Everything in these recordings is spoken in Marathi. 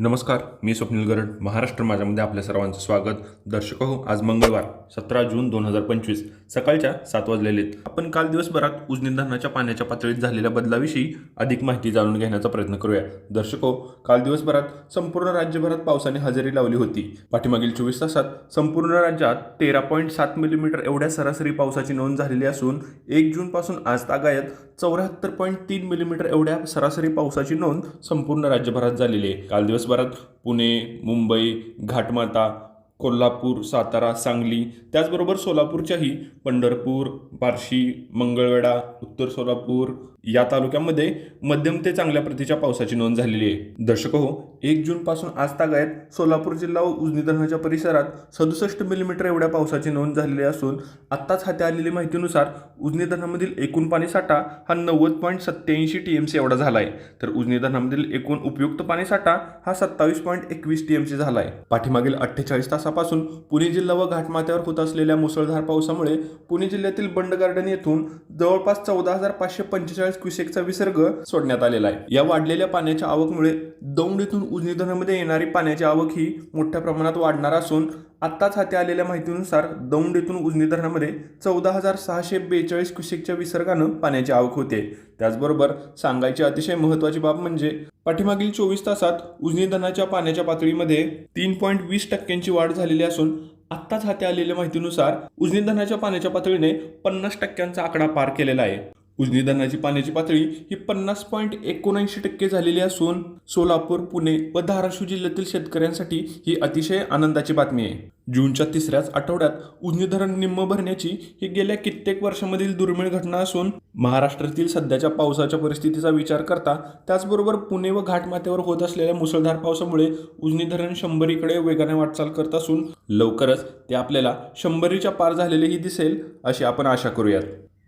नमस्कार मी स्वप्नील गरड महाराष्ट्र माझ्यामध्ये आपल्या सर्वांचं स्वागत. दर्शक हो आज मंगळवार सतरा जून दोन हजार पंचवीस सकाळच्या सात वाजलेले आहेत. आपण काल दिवसभरात उजनी धरणाच्या पाण्याच्या पातळीत झालेल्या बदलाविषयी अधिक माहिती जाणून घेण्याचा प्रयत्न करूया. दर्शक हो काल दिवसभरात संपूर्ण राज्यभरात पावसाने हजेरी लावली होती. पाठीमागील चोवीस तासात संपूर्ण राज्यात तेरा पॉईंट सात मिलीमीटर एवढ्या सरासरी पावसाची नोंद झालेली असून एक जूनपासून आज तागायत चौऱ्याहत्तर पॉईंट तीन मिलीमीटर एवढ्या सरासरी पावसाची नोंद संपूर्ण राज्यभरात झालेली आहे. काल दिवस दिवसभरात पुणे मुंबई घाटमाता कोल्हापूर सातारा सांगली त्याचबरोबर सोलापूरच्याही पंढरपूर बार्शी मंगळवेढा उत्तर सोलापूर या तालुक्यामध्ये मध्यम ते चांगल्या प्रतीच्या पावसाची नोंद झालेली आहे. दर्शक हो एक जून पासून आज तागायत सोलापूर जिल्हा व उजनी धरणाच्या परिसरात सदुसष्ट मिलीमीटर एवढ्या पावसाची नोंद झालेली असून आत्ताच हाती आलेली माहितीनुसार उजनी धरणामधील एकूण पाणी साठा हा नव्वद पॉईंट सत्याऐंशी टी एम सी एवढा झाला आहे तर उजनी धरणामधील एकूण उपयुक्त पाणी साठा हा सत्तावीस पॉईंट एकवीस टी एम सी झाला आहे पाठीमागील अठ्ठेचाळीस तासापासून पुणे जिल्हा व घाटमाथ्यावर होत असलेल्या मुसळधार पावसामुळे पुणे जिल्ह्यातील बंड गार्डन येथून जवळपास चौदा हजार पाचशे पंचेचाळीस क्युसेकचा विसर्ग सोडण्यात आलेला आहे. या वाढलेल्या पाण्याच्या आवकमुळे दौंड येथून उजनी धरणामध्ये येणारी पाण्याची आवक ही मोठ्या प्रमाणात वाढणार असून आत्ताच हाती आलेल्या माहितीनुसार दौंड येथून उजनी धरणामध्ये चौदा हजार सहाशे बेचाळीस क्युसेकच्या विसर्गानं पाण्याची आवक होते. त्याचबरोबर सांगायची अतिशय महत्त्वाची बाब म्हणजे पाठीमागील चोवीस तासात उजनी धरणाच्या पाण्याच्या पातळीमध्ये तीन पॉईंट वीस टक्क्यांची वाढ झालेली असून आत्ताच हाती आलेल्या माहितीनुसार उजनी धरणाच्या पाण्याच्या पातळीने पन्नास टक्क्यांचा आकडा पार केलेला आहे. उजनी धरणाची पाण्याची पातळी ही पन्नास पॉईंट एकोणऐंशी टक्के झालेली असून सोलापूर पुणे व धाराशिव जिल्ह्यातील शेतकऱ्यांसाठी ही अतिशय आनंदाची बातमी आहे. जूनच्या तिसऱ्याच आठवड्यात उजनी धरण निम्म भरण्याची ही गेल्या कित्येक वर्षामधील दुर्मिळ घटना असून महाराष्ट्रातील सध्याच्या पावसाच्या परिस्थितीचा विचार करता त्याचबरोबर पुणे व घाटमाथ्यावर होत असलेल्या मुसळधार पावसामुळे उजनी धरण शंभरीकडे वेगाने वाटचाल करत असून लवकरच ते आपल्याला शंभरीच्या पार झालेलेही दिसेल अशी आपण आशा करूयात.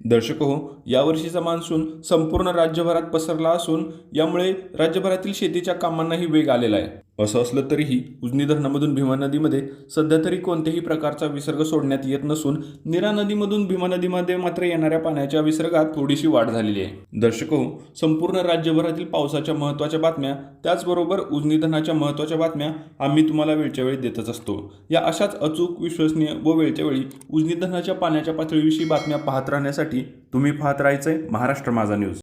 दर्शक हो यावर्षीचा मान्सून संपूर्ण राज्यभरात पसरला असून यामुळे राज्यभरातील शेतीच्या कामांनाही वेग आलेला आहे. असं असलं तरीही उजनी धरणामधून भीमा नदीमध्ये सध्या तरी कोणत्याही प्रकारचा विसर्ग सोडण्यात येत नसून निरा नदीमधून भीमा नदीमध्ये मात्र येणाऱ्या पाण्याच्या विसर्गात थोडीशी वाढ झालेली आहे. दर्शक हो, संपूर्ण राज्यभरातील पावसाच्या महत्त्वाच्या बातम्या त्याचबरोबर उजनी धरणाच्या महत्त्वाच्या बातम्या आम्ही तुम्हाला वेळच्या वेळी देतच असतो. या अशाच अचूक विश्वसनीय व वेळच्या वेळी उजनी धरणाच्या पाण्याच्या पातळीविषयी बातम्या पाहत राहण्यासाठी तुम्ही पाहत राहायचंय महाराष्ट्र माझा न्यूज.